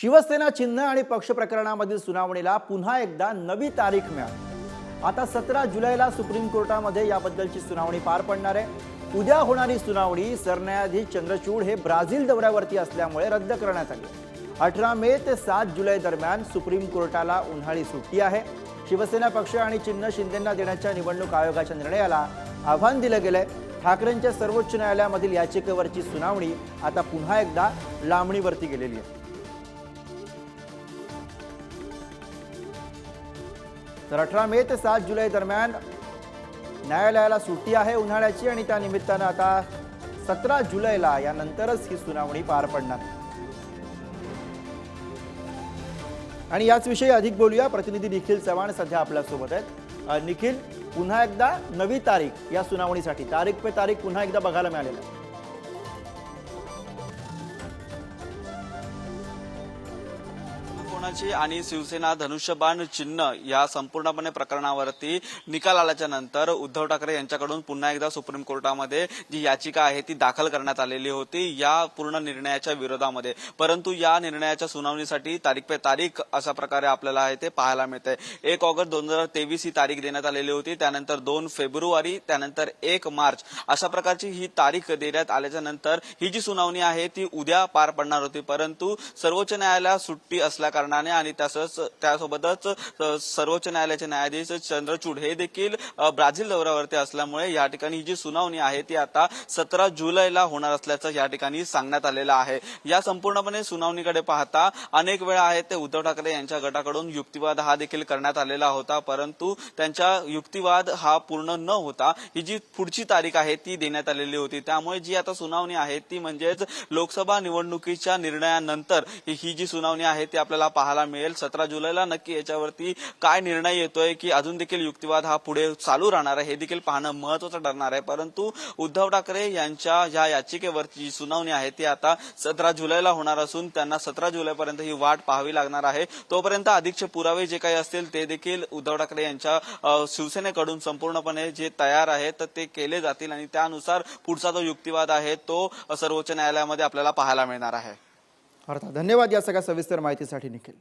शिवसेना चिन्ह आणि पक्ष प्रकरणामधील सुनावणीला पुन्हा एकदा नवी तारीख मिळाली. आता सतरा जुलैला सुप्रीम कोर्टामध्ये याबद्दलची सुनावणी पार पडणार आहे. उद्या होणारी सुनावणी सरन्यायाधीश चंद्रचूड हे ब्राझील दौऱ्यावरती असल्यामुळे रद्द करण्यात आली. अठरा मे ते सात जुलै दरम्यान सुप्रीम कोर्टाला उन्हाळी सुट्टी आहे. शिवसेना पक्ष आणि चिन्ह शिंदेंना देण्याच्या निवडणूक आयोगाच्या निर्णयाला आव्हान दिलं गेलंय. ठाकरेंच्या सर्वोच्च न्यायालयामधील याचिकेवरची सुनावणी आता पुन्हा एकदा लांबणीवरती गेलेली आहे. तर अठरा मे ते सात जुलै दरम्यान न्यायालयाला सुट्टी आहे उन्हाळ्याची आणि त्या निमित्तानं आता सतरा जुलैला यानंतरच ही सुनावणी पार पडणार. आणि याच विषयी अधिक बोलूया. प्रतिनिधी निखिल चव्हाण सध्या आपल्यासोबत आहेत. निखिल पुन्हा एकदा नवी तारीख या सुनावणीसाठी तारीख पे तारीख पुन्हा एकदा बघायला मिळालेलं आहे. कोणाची आणि शिवसेना धनुष्यबाण चिन्ह या संपूर्णपणे प्रकरणावरती निकाल आल्याच्यानंतर उद्धव ठाकरे यांच्याकडून पुन्हा एकदा सुप्रीम कोर्टामध्ये जी याचिका आहे ती दाखल करण्यात आलेली होती या पूर्ण निर्णयाच्या विरोधामध्ये. परंतु या निर्णयाच्या सुनावणीसाठी तारीख पे तारीख अशा प्रकारे आपल्याला आहे ते पाहायला मिळते. एक ऑगस्ट दोन हजार तेवीस ही तारीख देण्यात आलेली होती त्यानंतर दोन फेब्रुवारी त्यानंतर एक मार्च. अशा प्रकारची ही तारीख देण्यात आल्याच्यानंतर ही जी सुनावणी आहे ती उद्या पार पडणार होती. परंतु सर्वोच्च न्यायालयात सुट्टी असल्या कारणाने आणि तसंच त्यासोबतच सर्वोच्च न्यायालयाचे न्यायाधीश चंद्रचूड हे देखील ब्राझील दौऱ्यावरती असल्यामुळे या ठिकाणी ही जी सुनावणी आहे ती आता सतरा जुलैला होणार असल्याचं या ठिकाणी सांगण्यात आलेलं आहे. या संपूर्णपणे सुनावणीकडे पाहता अनेक वेळा आहेत ते उद्धव ठाकरे यांच्या गटाकडून युक्तिवाद हा देखील करण्यात आलेला होता. परंतु त्यांच्या युक्तिवाद हा पूर्ण न होता ही जी पुढची तारीख आहे ती देण्यात आलेली होती. त्यामुळे जी आता सुनावणी आहे ती म्हणजेच लोकसभा निवडणुकीच्या निर्णयानंतर ही ही जी सुनावणी आहे ती आपल्याला पाहायला मिळेल. सतरा जुलैला नक्की याच्यावरती काय निर्णय येतोय की अजून देखील युक्तिवाद हा पुढे चालू राहणार आहे हे देखील पाहणं महत्वाचं ठरणार आहे. परंतु उद्धव ठाकरे यांच्या या याचिकेवरची जी सुनावणी आहे ती आता सतरा जुलैला होणार असून त्यांना सतरा जुलैपर्यंत ही वाट पाहावी लागणार आहे. तोपर्यंत अधिकचे पुरावे जे काही असतील ते देखील उद्धव ठाकरे यांच्या शिवसेनेकडून संपूर्णपणे जे तयार आहेत तर ते केले जातील आणि त्यानुसार पुढचा जो युक्तिवाद आहे तो सर्वोच्च न्यायालयामध्ये आपल्याला पाहायला मिळणार आहे. अर्थात धन्यवाद या सगळ्या सविस्तर माहितीसाठी निखिल.